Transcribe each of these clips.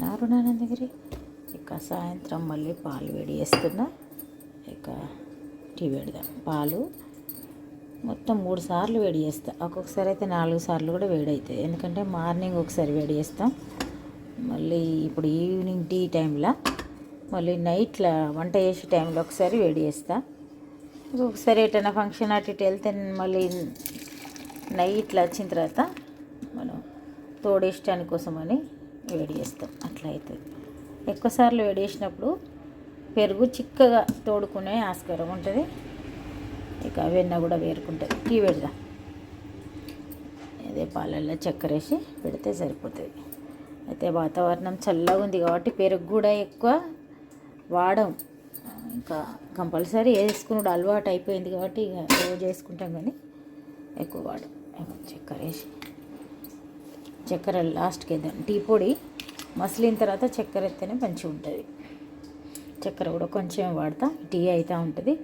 నేను రుణానందగిరి. ఇక సాయంత్రం మళ్ళీ పాలు వేడి చేస్తున్నా. ఇక టీ పెడదాం. పాలు మొత్తం మూడు సార్లు వేడి చేస్తా. ఒక్కొక్కసారి అయితే నాలుగు సార్లు కూడా వేడి అవుతాయి. ఎందుకంటే మార్నింగ్ ఒకసారి వేడి చేస్తాం. మళ్ళీ ఇప్పుడు ఈవినింగ్ టీ టైంలో మళ్ళీ నైట్లో వంట చేసే టైంలో ఒకసారి వేడి చేస్తా. ఒకసారి ఎటైనా ఫంక్షన్ అటు ఇటు వెళ్తే మళ్ళీ నైట్లో వచ్చిన తర్వాత మనం తోడేయటానికి కోసమని వేడి చేస్తాం. అట్లా అవుతుంది ఎక్కువసార్లు వేడి చేసినప్పుడు పెరుగు చిక్కగా తోడుకునే ఆస్కారం ఉంటుంది. ఇక వెన్న కూడా వేరుకుంటుంది. టీ పెడదాం. అదే పాలల్లో చక్కెర వేసి పెడితే సరిపోతుంది. అయితే వాతావరణం చల్లగా ఉంది కాబట్టి పెరుగు కూడా ఎక్కువ వాడం. ఇంకా కంపల్సరీ వేసుకున్నాడు అలవాటు అయిపోయింది కాబట్టి ఇక రోజు వేసుకుంటాం కానీ ఎక్కువ వాడం. చక్కెర వేసి. చక్కెర లాస్ట్కి వేద్దాం టీ పొడి మసిలిన తర్వాత చక్కెర ఎత్తేనే మంచిగా ఉంటుంది. చక్కెర కూడా కొంచెం వాడతా టీ అవుతూ ఉంటుంది.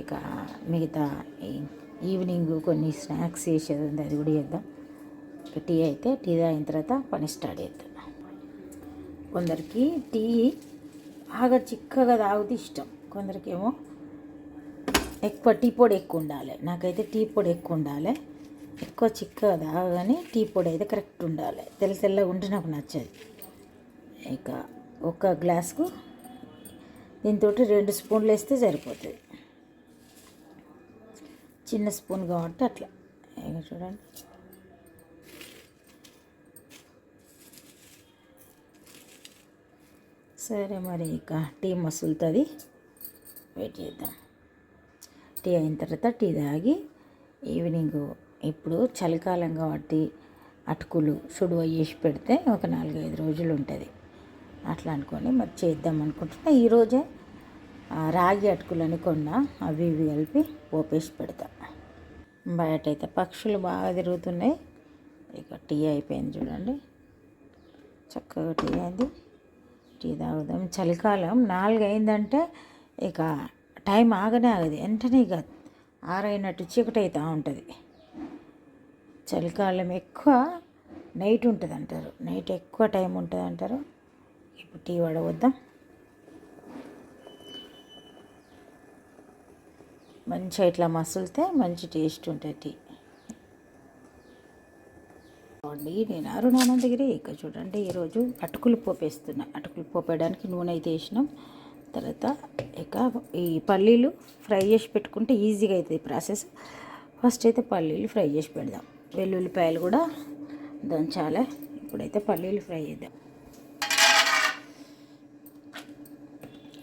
ఇక మిగతా ఈవినింగ్ కొన్ని స్నాక్స్ చేసేది ఉంది అది కూడా చేద్దాం. ఇక టీ అయితే టీ తాగిన తర్వాత పని స్టార్ట్ చేద్దాం. కొందరికి టీ బాగా చిక్కగా తాగితే ఇష్టం. కొందరికేమో ఎక్కువ టీ పొడి ఎక్కువ ఉండాలి. నాకైతే టీ పొడి ఎక్కువ ఉండాలి. ఎక్కువ చిక్కగా కానీ టీ పొడి అయితే కరెక్ట్ ఉండాలి. తెల్ల తెల్లగా ఉంటే నాకు నచ్చదు. ఇక ఒక గ్లాస్కు దీంతో రెండు స్పూన్లు వేస్తే సరిపోతుంది. చిన్న స్పూన్ కాబట్టి అట్లా. ఇక చూడండి. సరే మరి ఇక టీ మసులుతుంది. వెయిట్ చేద్దాం. టీ అయిన తర్వాత టీ తాగి ఈవినింగ్ ఇప్పుడు చలికాలం కాబట్టి అటుకులు సుడువ చేసి పెడితే ఒక నాలుగైదు రోజులు ఉంటుంది. అట్లా అనుకొని మరి చేద్దాం అనుకుంటున్నా. ఈరోజే రాగి అటుకులని కొన్నా. అవి ఇవి కలిపి పోపేసి పెడతా. బయట అయితే పక్షులు బాగా తిరుగుతున్నాయి. ఇక టీ అయిపోయింది చూడండి. చక్కగా టీ అయింది. టీ తాగుదాం. చలికాలం నాలుగైందంటే ఇక టైం ఆగనే ఆగదు. వెంటనే ఇక ఆరైనట్టు చీకటి అవుతూ ఉంటుంది. చలికాలం ఎక్కువ నైట్ ఉంటుంది అంటారు. నైట్ ఎక్కువ టైం ఉంటుంది అంటారు. ఇప్పుడు టీ వడవద్దాం మంచిగా ఇట్లా మసులితే మంచి టేస్ట్ ఉంటుంది టీ. అండి నేను అరుణానందగిరి ఇక్కడ చూడండి ఈరోజు అటుకులు పోపేస్తున్నా. అటుకులు పోపేయడానికి నూనె అయితే వేసినాం. తర్వాత ఇక ఈ పల్లీలు ఫ్రై చేసి పెట్టుకుంటే ఈజీగా అవుతుంది ప్రాసెస్. ఫస్ట్ అయితే పల్లీలు ఫ్రై చేసి పెడదాం. వెల్లుల్లిపాయలు కూడా దంచాలి. ఇప్పుడైతే పల్లీలు ఫ్రై చేద్దాం.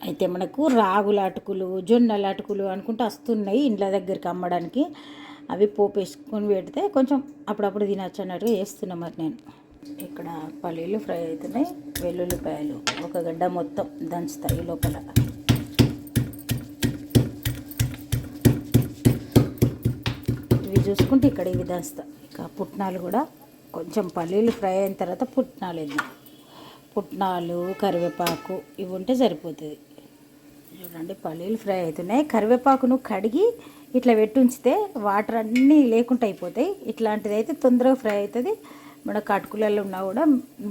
అయితే మనకు రాగుల అటుకులు జొన్నల అటుకులు అనుకుంటే వస్తున్నాయి ఇండ్ల దగ్గరికి అమ్మడానికి. అవి పోపు వేసుకొని పెడితే కొంచెం అప్పుడప్పుడు తినచ్చు అన్నట్టుగా వేస్తున్నా మరి నేను. ఇక్కడ పల్లీలు ఫ్రై అవుతున్నాయి. వెల్లుల్లిపాయలు ఒక గడ్డ మొత్తం దంచుతాయి లోపల ఇవి చూసుకుంటే ఇక్కడ ఇవి దాస్తా ఇక పుట్నాలు కూడా కొంచెం పల్లీలు ఫ్రై అయిన తర్వాత పుట్నాలు వేద్దాం. పుట్నాలు కరివేపాకు ఇవి ఉంటే సరిపోతుంది. చూడండి పల్లీలు ఫ్రై అవుతున్నాయి. కరివేపాకును కడిగి ఇట్లా పెట్టి ఉంచితే వాటర్ అన్నీ లేకుండా అయిపోతాయి. ఇట్లాంటిది అయితే తొందరగా ఫ్రై అవుతుంది. మన కటుకులలో ఉన్నా కూడా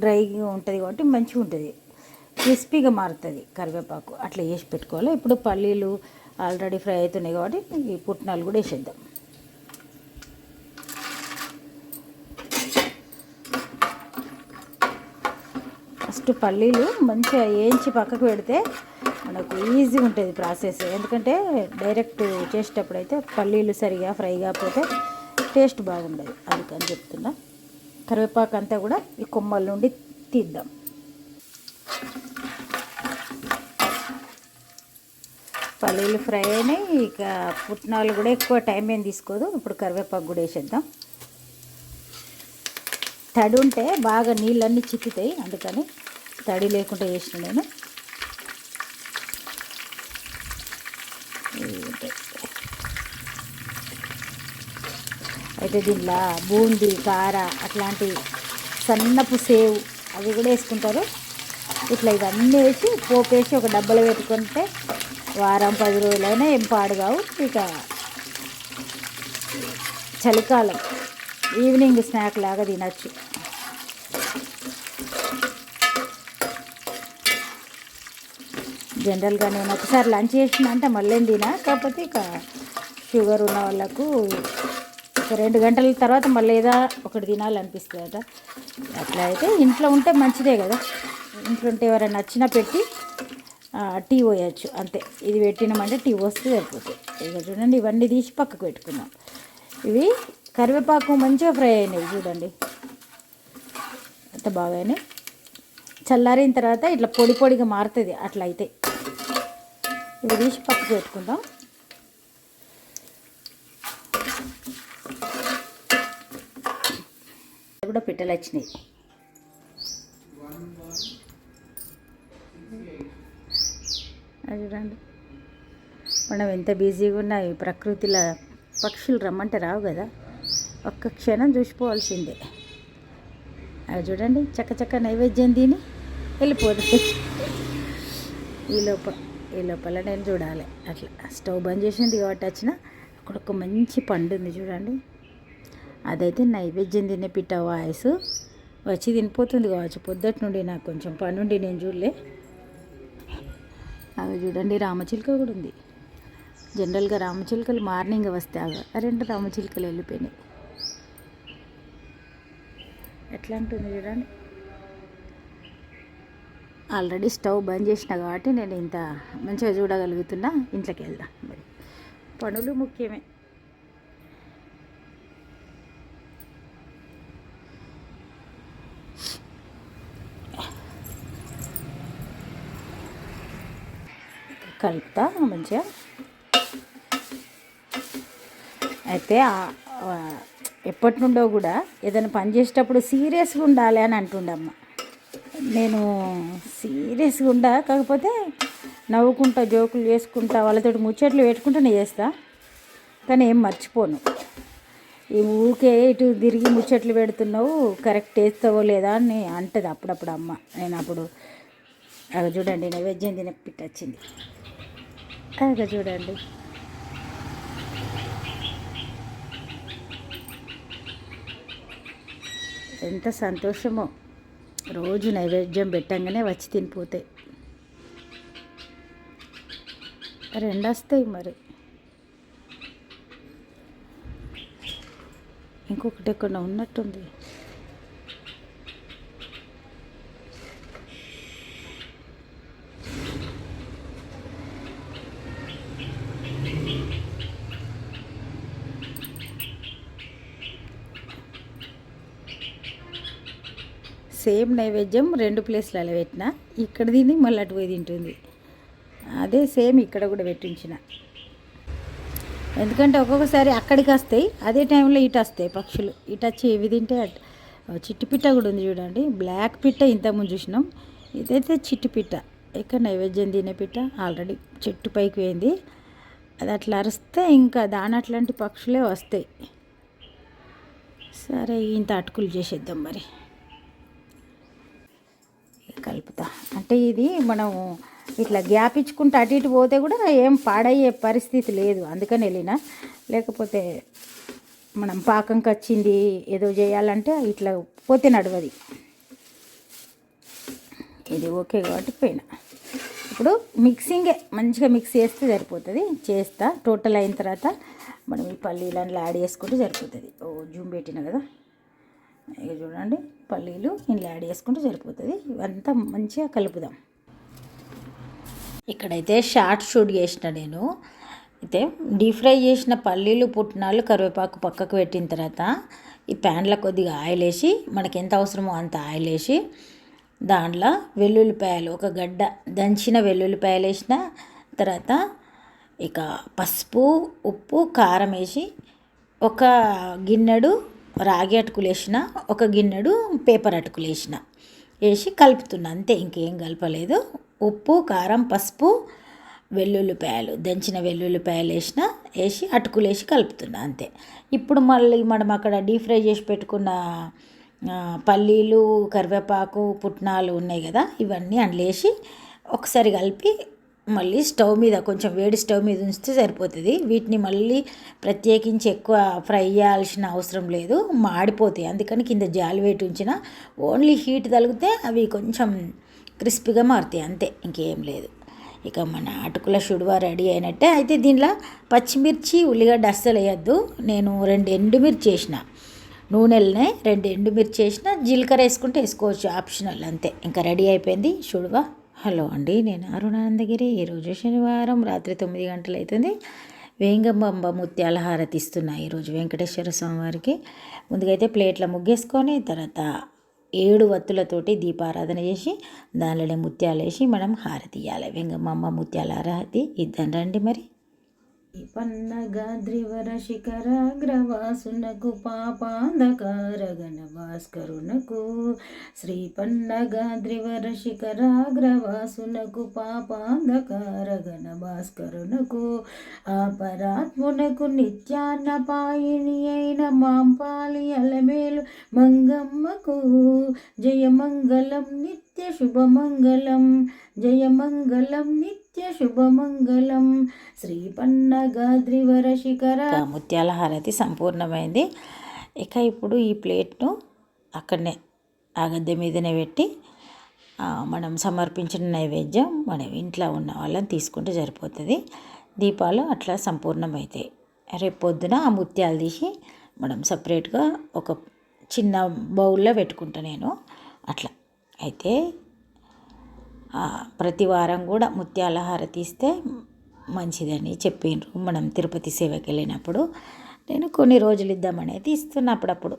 డ్రైగా ఉంటుంది కాబట్టి మంచిగా ఉంటుంది. క్రిస్పీగా మారుతుంది కరివేపాకు. అట్లా వేసి పెట్టుకోవాలి. ఇప్పుడు పల్లీలు ఆల్రెడీ ఫ్రై అవుతున్నాయి కాబట్టి ఈ పుట్నాలు కూడా వేసేద్దాం. ఫస్ట్ పల్లీలు మంచిగా వేయించి పక్కకు పెడితే మనకు ఈజీగా ఉంటుంది ప్రాసెస్. ఎందుకంటే డైరెక్ట్ చేసేటప్పుడు అయితే పల్లీలు సరిగా ఫ్రై కాకపోతే టేస్ట్ బాగుండదు. అందుకని చెప్తున్నా. కరివేపాకు అంతా కూడా ఈ కొమ్మల నుండి తీద్దాం. పల్లీలు ఫ్రై అయినాయి. ఇక పుట్నాలు కూడా ఎక్కువ టైం ఏం తీసుకోదు. ఇప్పుడు కరివేపాకు కూడా వేసేద్దాం. తడి ఉంటే బాగా నీళ్ళన్నీ చిక్కుతాయి. అందుకని తడి లేకుండా వేసిన నేను. అయితే దీనిలో బూందీ కార అట్లాంటి సన్నపు సేవ్ అవి కూడా వేసుకుంటారు. ఇట్లా ఇవన్నీ వేసి పోపు వేసి ఒక డబ్బాలో పెట్టుకుంటే వారం పది రోజులైనా ఏం పాడు కావు ఇక చలికాలం ఈవినింగ్ స్నాక్ లాగా తినచ్చు. జనరల్గా నేను ఒకసారి లంచ్ చేసిన అంటే మళ్ళీ తినా కాకపోతే ఇక షుగర్ ఉన్న వాళ్ళకు ఒక రెండు గంటల తర్వాత మళ్ళీ ఏదో ఒకటి తినాలనిపిస్తుంది అట అట్లా అయితే ఇంట్లో ఉంటే మంచిదే కదా. ఇంట్లో ఉంటే ఎవరైనా నచ్చినా పెట్టి టీ పోయచ్చు. అంతే. ఇది పెట్టినామంటే టీ వస్తే సరిపోతుంది ఇక చూడండి ఇవన్నీ తీసి పక్కకు పెట్టుకున్నాం. ఇవి కరివేపాకు మంచిగా ఫ్రై అయినాయి చూడండి. అంత బాగానే చల్లారిన తర్వాత ఇట్లా పొడి పొడిగా మారుతుంది అట్లా అయితే ఇవి తీసి పక్కకు పెట్టుకుందాం. కూడా పిట్టలు వచ్చినాయి. అది చూడండి. మనం ఎంత బిజీగా ఉన్నా ఈ ప్రకృతిలో పక్షులు రమ్మంటే రావు కదా. ఒక్క క్షణం చూసిపోవాల్సిందే. అవి చూడండి చక్క చక్క నైవేద్యం తిని వెళ్ళిపోతుంది ఈ లోపల. ఈ లోపల నేను చూడాలి. అట్లా. స్టవ్ బంద్ చేసింది కాబట్టి వచ్చిన. అక్కడ ఒక మంచి పండు ఉంది చూడండి. అదైతే నైవేద్యం తినే పిట్ట వాయిస్. వచ్చి తినిపోతుంది కావచ్చు. పొద్దుటి నుండి నాకు కొంచెం పని ఉండి నేను చూడలే. అవి చూడండి రామచిలుక కూడా ఉంది. జనరల్గా రామచిలుకలు మార్నింగ్ వస్తే అవి. రెండు రామచిలుకలు వెళ్ళిపోయినాయి. ఎట్లా ఉంటుంది చూడండి. ఆల్రెడీ స్టవ్ బంద్ చేసిన కాబట్టి నేను ఇంత మంచిగా చూడగలుగుతున్నా. ఇంట్లోకి వెళ్దాం మరి. పనులు ముఖ్యమే. కలుపుతా మంచిగా. అయితే ఎప్పటి నుండో కూడా ఏదైనా పని చేసేటప్పుడు సీరియస్గా ఉండాలి అని అంటుండమ్మ. నేను సీరియస్గా ఉండా కాకపోతే నవ్వుకుంటా జోకులు వేసుకుంటా వాళ్ళతో ముచ్చట్లు పెట్టుకుంటూనే చేస్తా. కానీ ఏం మర్చిపోను. ఈ ఊకే ఇటు తిరిగి ముచ్చట్లు పెడుతున్నావు కరెక్ట్ వేస్తావో లేదా అని అంటది అప్పుడప్పుడు అమ్మ. నేను అప్పుడు అగ చూడండి నైవేద్యం తిన పిట్టొచ్చింది అగ చూడండి. ఎంత సంతోషమో. రోజు నైవేద్యం పెట్టంగానే వచ్చి తినిపోతాయి. రెండు వస్తాయి మరి. ఇంకొకటి ఎక్కడ ఉన్నట్టుంది. సేమ్ నైవేద్యం రెండు ప్లేస్లలో పెట్టిన. ఇక్కడ తిని మళ్ళీ అటు పోయి తింటుంది. అదే సేమ్ ఇక్కడ కూడా పెట్టించిన. ఎందుకంటే ఒక్కొక్కసారి అక్కడికి వస్తాయి అదే టైంలో ఇటు వస్తాయి పక్షులు. ఇటు వచ్చి ఇవి తింటే అట్- చిట్టి పిట్ట కూడా ఉంది చూడండి. బ్లాక్ పిట్ట ఇంతకుముందు చూసినాం. ఇదైతే చిట్టి పిట్ట. ఇక్కడ నైవేద్యం తినే పిట్ట. ఆల్రెడీ చెట్టు పైకి పోయింది. అది అట్లా అరిస్తే ఇంకా దాని అట్లాంటి పక్షులే వస్తాయి. సరే ఇంత అటుకులు చేసేద్దాం మరి. అంటే ఇది మనం ఇట్లా గ్యాప్ ఇచ్చుకుంటూ అటు ఇటు పోతే కూడా ఏం పాడయ్యే పరిస్థితి లేదు. అందుకని వెళ్ళిన. లేకపోతే మనం పాకంకి వచ్చింది ఏదో చేయాలంటే ఇట్లా పోతే నడవది. ఇది ఓకే కాబట్టి పోయిన. ఇప్పుడు మిక్సింగే మంచిగా మిక్స్ చేస్తే సరిపోతుంది. చేస్తా టోటల్ అయిన తర్వాత మనం ఈ పల్లీలు యాడ్ చేసుకుంటే సరిపోతుంది. ఓ జూమ్ పెట్టిన కదా? ఇక చూడండి పల్లీలు ఇందులో యాడ్ చేసుకుంటే సరిపోతుంది. ఇవంతా మంచిగా కలుపుదాం. ఇక్కడైతే షార్ట్ షూట్ చేసిన నేను. అయితే డీప్ ఫ్రై చేసిన పల్లీలు పుట్టినాలు కరివేపాకు పక్కకు పెట్టిన తర్వాత ఈ ప్యాన్లో కొద్దిగా ఆయిల్ వేసి మనకి ఎంత అవసరమో అంత ఆయిల్ వేసి దాంట్లో వెల్లుల్లిపాయలు ఒక గడ్డ దంచిన వెల్లుల్లిపాయలు వేసిన తర్వాత ఇక పసుపు ఉప్పు కారం వేసి ఒక గిన్నెడు రాగి అటుకులు వేసిన ఒక గిన్నెడు పేపర్ అటుకులు వేసిన వేసి కలుపుతున్నా అంతే ఇంకేం కలపలేదు. ఉప్పు కారం పసుపు వెల్లుల్లిపాయలు దంచిన వెల్లుల్లిపాయలు వేసిన వేసి అటుకులు వేసి కలుపుతున్నా అంతే. ఇప్పుడు మళ్ళీ మనం అక్కడ డీప్ ఫ్రై చేసి పెట్టుకున్న పల్లీలు కరివేపాకు పుట్నాలు ఉన్నాయి కదా ఇవన్నీ అందులో వేసి ఒకసారి కలిపి మళ్ళీ స్టవ్ మీద కొంచెం వేడి స్టవ్ మీద ఉంచితే సరిపోతుంది. వీటిని మళ్ళీ ప్రత్యేకించి ఎక్కువ ఫ్రై చేయాల్సిన అవసరం లేదు. మాడిపోతాయి. అందుకని కింద జాలి వేటి ఉంచిన ఓన్లీ హీట్ తగిలితే అవి కొంచెం క్రిస్పీగా మారుతాయి. అంతే ఇంకేం లేదు. ఇక మన అటుకుల షుడువా రెడీ అయినట్టే. అయితే దీనిలో పచ్చిమిర్చి ఉల్లిగడ్డ అస్సలు వేయద్దు. నేను రెండు ఎండుమిర్చి వేసిన నూనెలనే రెండు ఎండుమిర్చి వేసిన జీలకర్ర వేసుకుంటే వేసుకోవచ్చు. ఆప్షనల్ అంతే. ఇంకా రెడీ అయిపోయింది. షుడువా హలో అండి నేను అరుణానందగిరి. ఈరోజు శనివారం రాత్రి తొమ్మిది గంటలు అవుతుంది వేంగంబంబ ముత్యాల హారతి ఇస్తున్నా ఈరోజు వెంకటేశ్వర స్వామి వారికి ముందుగా అయితే ప్లేట్లో ముగ్గేసుకొని తర్వాత ఏడు వత్తులతోటి దీపారాధన చేసి దానిలోనే ముత్యాలు వేసి మనం హారతి ఇవ్వాలి వెంగమ్మ ముత్యాల హారతి ఇద్దాం రండి మరి. పన్నగాద్రివర శిఖరాగ్రవాసునకు పాపాంధకార గణ భాస్కరునకు శ్రీ పన్నగాద్రివర శిఖరాగ్రవాసునకు పాపాంధకార గణ భాస్కరునకు ఆపరాత్మునకు నిత్యాన్నపాయిని అయిన మాంపాలి అలమేలు మంగమ్మకు. జయమంగళం నిత్య శుభమంగళం జయమంగళం నిత్య శుభమంగళం శ్రీ పన్నగాద్రివర శిఖర. ముత్యాల హారతి సంపూర్ణమైంది. ఇక ఇప్పుడు ఈ ప్లేట్ను అక్కడనే ఆ గద్దె మీదనే పెట్టి మనం సమర్పించిన నైవేద్యం మనం ఇంట్లో ఉన్న వాళ్ళని తీసుకుంటే సరిపోతుంది. దీపాలు అట్లా సంపూర్ణమవుతాయి రేపు పొద్దున ఆ ముత్యాలు తీసి మనం సపరేట్గా ఒక చిన్న బౌల్లో పెట్టుకుంటా నేను. అట్లా. అయితే ప్రతి వారం కూడా ముత్యాల హారతి ఇస్తే మంచిదని చెప్పిండ్రు మనం తిరుపతి సేవకి వెళ్ళినప్పుడు నేను కొన్ని రోజులు ఇద్దామనేది ఇస్తున్నా అప్పుడప్పుడు.